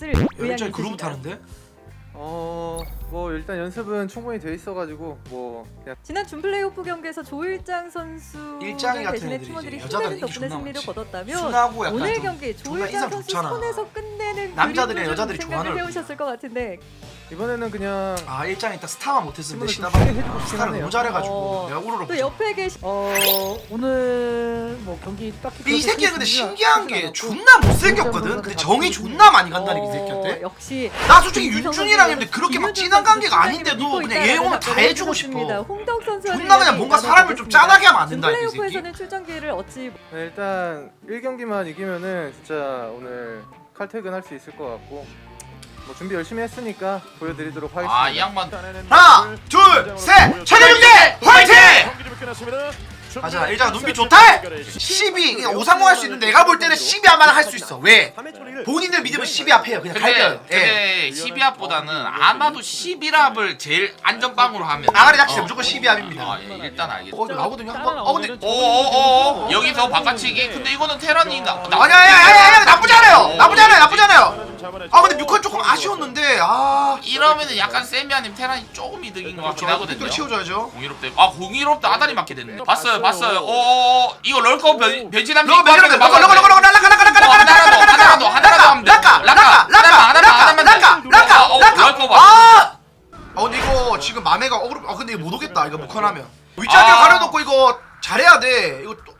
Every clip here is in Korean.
의향이 열정이 그루브 있으신가요? 타는데? 어, 뭐 일단 연습은 충분히 돼 있어가지고 뭐 그냥 지난 준 플레이오프 경기에서 조일장 선수 일장이 같은 대신에. 팀원들이 인기 덕분에 존나 승리를 많지. 거뒀다면 순하고 약간 오늘 좀 경기 존나 조일장 인상 선수 좋잖아. 손에서 끝내는 남자들이랑 좀 여자들이 생각을 좋아하는 해오셨을 것 같은데 이번에는 그냥 아 일장이 딱 스타만 좀 시다바 스타를. 너무 잘해가지고 어, 내가 우르르 또 옆에 계신 어 오늘 뭐 경기 딱히 이 새끼가 근데 신기한 게 존나 못생겼거든? 근데 정이 존나 많이 간다는 이 어, 새끼한테? 역시 나 솔직히 윤중이랑 했는데 그렇게 막 진한 관계가 아닌데도 그냥 얘 오늘 다 해주고. 싶어. 홍덕 선수 존나 그냥 뭔가 사람을 좀 짠하게 하면 안 된다 이 새끼. 플레이오프에서는 출전기를 얻지 네, 일단 1경기만 이기면은 진짜 오늘 칼퇴근 할 수 있을 것 같고 뭐 준비 열심히 했으니까 보여드리도록 하겠습니다. 아 이 양반. 하나 둘 셋! 최대중대 화이팅! 맞아 일장 눈빛 좋다! 12 그냥 오상호 할수 있는데 내가 볼 때는 12 아마 할 수 있어. 왜? 본인들 믿으면 12 앞에요. 그냥 갈겨요. 근데 예. 근데 12합보다는 아마도 11합을 제일 안전빵으로 하면 아가리 닥치면 어. 무조건 12 합입니다. 아, 예, 일단 알겠어 어 이거 나오거든요 한 번? 어 근데 오오오 여기서 바깥치기. 근데 이거는 테란이 나, 나 아니야 아니야 아니야 아니야 나쁘지 않아요. 나쁘지 않아요. 나쁘지 않아요 아 근데 뮤컨 조금 아쉬웠는데 아. 이러면은 약간 세미아님 테란이 조금 이득인 것 같긴 하거든요. 빅토리 치워줘야죠. 공유롭 때, 아 공유롭 때 아다리 맞게 됐네. 봤어요, 봤어요. 어, 이거 럴컵 변 변신함 러거 러거 러거 러거 러거 러거 라카 라카 라카 라카 라카 라카 하나라도 하나라도 하면 돼. 라카 라카 라카 하나만 하나만 라카 하나만 라카 돼. 라카 어, 어, 라카 럴컵 봐. 아! 아 근데 이거 지금 맘에가 어그로 아 근데 이거 못 오겠다 이거 무컨하면. 위자료 아. 가려놓고 이거 잘해야 돼. 이거 또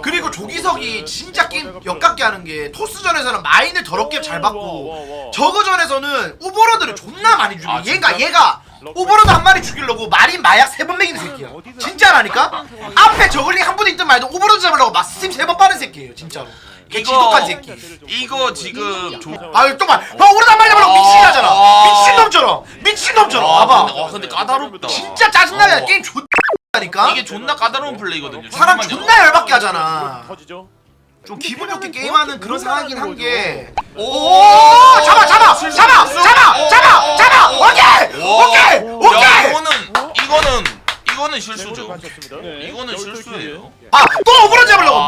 그리고 조기석이 진짜 게임 역겹게 하는 게 토스전에서는 마인을 더럽게 잘 받고 저거전에서는 오버로드를 존나 많이 죽여. 아, 얘가? 얘가 오버로드 한 마리 죽이려고 마린 마약 세 번 먹이는 새끼야. 진짜라니까? 앞에 저글링 한 분 있든 말든 오버로드 잡으려고 막 스팀 세 번 빠는 새끼예요 진짜로. 걔 이거 지독한 새끼. 이거 지금 조 아유 또말 봐 오버로드 한 마리 잡으려고 미친하잖아 미친놈처럼. 미친놈처럼. 아, 봐봐. 근데, 어, 근데 까다롭다. 진짜 짜증나게 어. 게임 좋 다니까? 이게 존나 까다로운 플레이거든요. 사람 잠깐만요. 존나 열받게 하잖아. 좀 기분 좋게 게임하는 그런 상황이긴 한 게 오, 오! 잡아 잡아! 잡아! 잡아! 잡아! 잡아! 오케이! 오. 오케이! 야, 오케이! 이거는 이거는 이거는 실수죠. 이거는 실수예요. 아또 오버로 잡으려고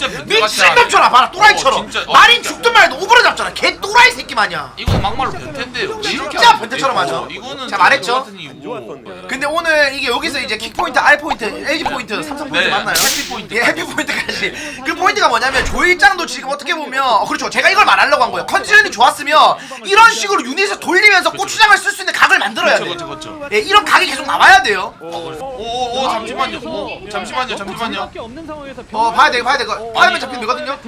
진짜 변태같이 미친놈처럼 봐라 또라이처럼 어, 진짜. 어, 마린 진짜. 죽든 말도 오버로 잡잖아 개 또라이 새끼 마냥 이건 막말로 변태인데요. 이렇게 진짜 하면 변태처럼 하죠. 이거는 제가 말했죠? 같은. 근데 오늘 이게 여기서 이제 킥포인트, R포인트, LG포인트, 삼성포인트 네, 맞나요? 해피포인트. 예, 해피포인트까지 그 포인트가 뭐냐면 조일장도 지금 어떻게 보면 어, 그렇죠 제가 이걸 말하려고 한 거예요 컨디션이 좋았으면 이런 식으로 유닛을 돌리면서 고추장을 쓸 수 있는 각을 만들어야 돼요 그렇죠, 그렇죠. 예, 이런 각이 계속 나와야 돼요 오오오 잠시만요. 오, 잠시만요, 잠시만요. 어 봐야 돼 봐야 돼 이거 파이면 잡히면 되거든요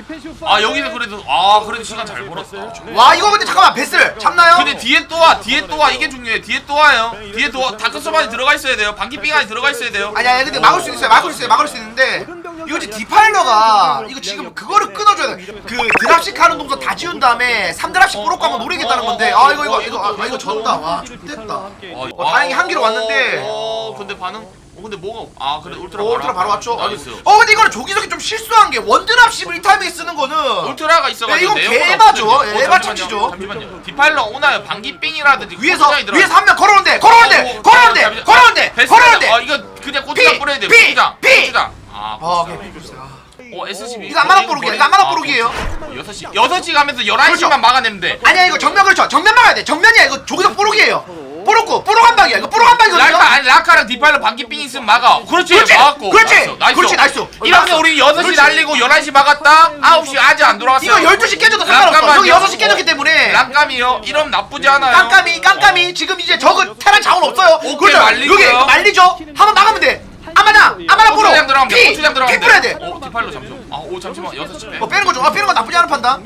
아 여기서 그래도 아 그래도 시간 잘 벌었다. 와 이거 근데 잠깐만 베슬 참나요? 근데 뒤에 또 와, 뒤에 또 와, 이게 중요해. 뒤에 또 와요. 뒤에 또 와. 다크서바이 들어가 있어야 돼요. 방귀빙 안에 들어가 있어야 돼요. 아니 아니 근데 막을 수 있어요 막을 수 있어요 막을 수 있는데 이거 지금 디파일러가 이거 지금 그거를 끊어줘야 돼그 드랍식 하는 동선 다 지운 다음에 3드랍식 뿌놓고 한번 노리겠다는 건데 아 이거 이거 이거 아 이거 졌다 와 X됐다 어, 어, 다행히 한 기로 왔는데. 어, 근데 반응? 어, 근데 뭐가? 아, 그래 울트라. 어, 울트라 바로 왔죠 알겠어요. 어 근데 이거는 조기석이 좀 실수한 게 원드랍식 1타임에 쓰는 거는 울트라가 있어가지고 네, 이건 내용은 개바죠. 없거든요. 예, 에바 잠시만요. 디파일러 오나요? 방귀빙이라든지 위에서 고추장이. 위에서 한 명 걸어온대 걸어온대 어, 걸어온대 잠시만요. 걸어온대 베스트 걸어온대 어, 이거 그냥 고추장 피, 뿌려야. 피, 고추장. 피. 고추장. 아, 아 고추장. 오케이 아. 어, SCB. 이거 안마당 뽀록이야, 이거 안마당 뽀록이에요. 6시. 6시 가면서 11시만 그렇죠. 막아내면 돼. 아니야 이거 정면 그렇죠 정면 막아야 돼 정면이야 이거 조기석 뽀록이에요 뽀록고 뽀록 한 방이야 이거 뽀록 한 방이거든요 라카 아니 라카랑 디파일러 방귀빙 있으면 막아. 그렇지. 그렇지, 막았고. 그렇지, 나이스, 나이스. 그렇지, 나이스. 이러면. 우리 6시 그렇지. 날리고 11시 막았다. 9시 아직 안 돌아갔어요. 이거 12시 깨져도 상관없어 여기 6시 깨졌기 때문에 랑감이요. 이러면 나쁘지 않아요. 깜깜이 깜깜이 지금 이제 저거 테란 자원 없어요 오케이, 그렇죠 말리고요. 여기 말리죠 한번 막으면 돼 아마나 아마나 뽀록 고추장 들어가면 돼. 피! 고추장 들어가면 피 돼. 뿌려야 돼 어, 디파일러 잠시만. 아, 오 잠시만. 6시 빼. 어, 빼는 거죠. 아 빼는 거 나쁘지 않은 판단.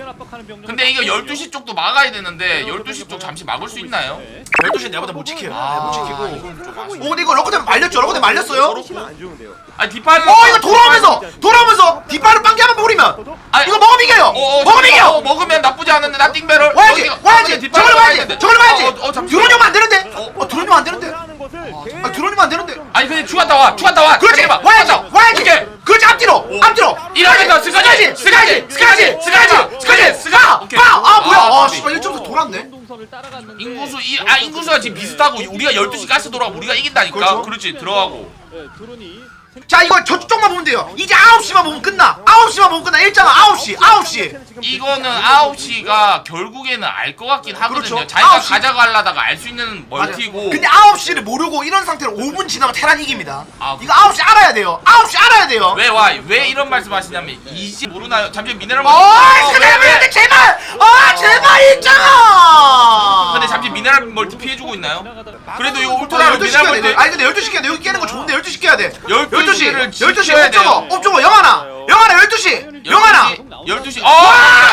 근데 이거 12시 쪽도 막아야 되는데 12시 쪽 잠시 막을 수 있나요? 12시 내보다 못 지켜요. 네, 아, 못 지키고. 좀. 오 근데 이거 럭커 때문에 말렸죠? 럭커 때문에 말렸어요? 아니 디파일러 어 이거 돌아오면서 돌아오면서 뒷발을 빵개 한번 노리면 아니, 이거 먹으면 이겨요. 어, 어, 먹으면 어, 이겨 먹으면 나쁘지 않은데 나 띵배를 와야지 어디가- 와야지. 저걸 봐야지. 저걸 봐야지. 어, 어, 어, 잠시만. 들어오면 안 되는데. 어, 어 들어오면 안 되는데 아 들어오면 안 되는데. 아니 근데 추가 따와. 추가 따와. 그렇지. 잠깐만. 와야지. 따와. 와야지. 오케이. 그렇지. 앞뒤로. 앞뒤로. 이러면서 스카지 스카지 스카지 스카지 스카지 스카 오케이. 빠아 뭐야. 아 아, 씨발 1점에서 돌았네. 인구수 이, 아 인구수가 지금 비슷하고 우리가 12시 가스 돌아가 우리가 이긴다니까. 그렇죠. 그렇지. 들어가고 자 이거 저쪽만 보면 돼요 이제 9시만 보면 끝나 9시만 보면 끝나 일장은 9시 9시 이거는 9시가 결국에는 알 것 같긴 하거든요. 그렇죠. 자기가 9시. 가져가려다가 알 수 있는 멀티고. 근데 9시를 모르고 이런 상태로 5분 지나면 테란 이깁니다 아, 이거 9시 알아야 돼요 9시 알아야 돼요 왜 와? 왜 이런 말씀하시냐면 이제 모르나요? 잠시 미네랄 어이 어, 왜, 사장님한테 왜? 제발 아 제발 일장아 미네랄 멀티 피해주고 있나요? 그래도 이거 아, 울트라로 12시 미네랄 깨야 돼 아니 근데 12시 깨야 돼 여기 깨는 거 좋은데 12시 깨야 돼 12시 12시 를 12시 지켜야 돼요. 옵저버 옵저버 영하나 영하나 12시 영하나 12시. 와.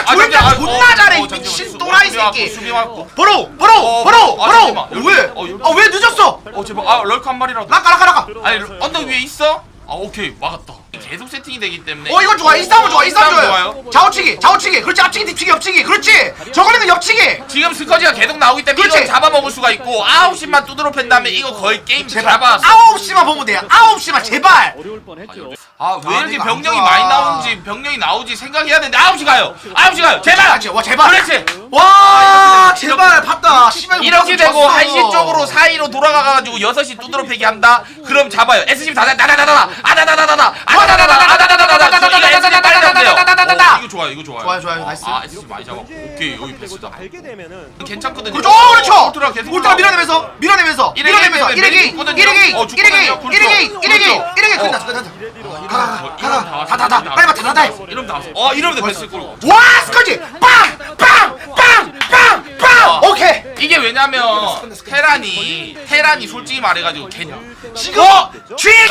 아, 존나 잘해, 이 잠시만. 미친 또라이 새끼. 수비 맞고. 어, 버로 아, 버로 잠시만. 왜? 어, 열두- 아왜 늦었어? 어 제발 아 럴크 한 마리라도. 라까 라까 라까 아니 언덕 위에 있어? 아 오케이 막았다. 계속 세팅이 되기 때문에. 어 이거 좋아 이 싸움 좋아 이 싸움 좋아요 좋아요. 좌우치기 좌우치기 그렇지 앞치기 뒤치기 옆치기 그렇지 저걸리는 옆치기 지금 스커지가 계속 나오기 때문에 그렇지. 이거 잡아먹을 수가 있고 아홉 시만 두드러 팬 다음에 이거 거의 게임 제발 잡았어. 아홉 시만 보면 돼요 아홉 시만 제발 아왜 아, 이렇게 이거 안 병력이 좋아. 많이 나오는지 병력이 나오지 생각해야 되는데 아홉 시 가요. 아홉 시 가요. 제발. 아지 와 제발 그렇지. 와 제발 봤다 씨발 이렇게 되고. 1시 쪽으로 사이로 돌아가가지고 6시 두드러 패기 한다? 그럼 잡아요. SCB 다다다다다다 아다다다다다 아다다다다 어, 이거 좋아요 이거 좋아요. 좋아요, 좋아요. 나이스. 아 SCB 많이 잡았고 오케이 여기 패스다. 괜찮거든요. 그렇죠 어, 그렇죠 울트라 계속 울트라. 밀어내면서 밀어내면서 밀어내면서 때문에 이레기 있거든요. 이레기 어, 죽거든요. 이레기 그렇죠. 이레기 이레기 그렇죠. 이레기 어. 끝났어 끝났어 어, 이러면 가가 다 다다다 빨리 봐 다다다 이러면 다 왔어. 어 이러면 패스 골. 와 스커지 빵 빵 빵 빵 빵 오케이 이게 왜냐면 테란이 테란이 솔직히 말해가지고 개... 지금 어! 쥐게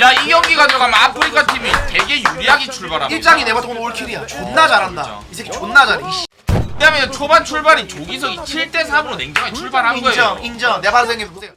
야 이 경기 가져가면 아프리카 팀이 되게 유리하게 출발합니다. 일장이 내가 오늘 올킬이야 존나 잘한다 이 새끼 존나 잘해 이씨. 왜냐면 초반 출발이 조기석이 7대 3으로 냉정하게 출발한 거예요. 인정 인정 내가 생긴 보세요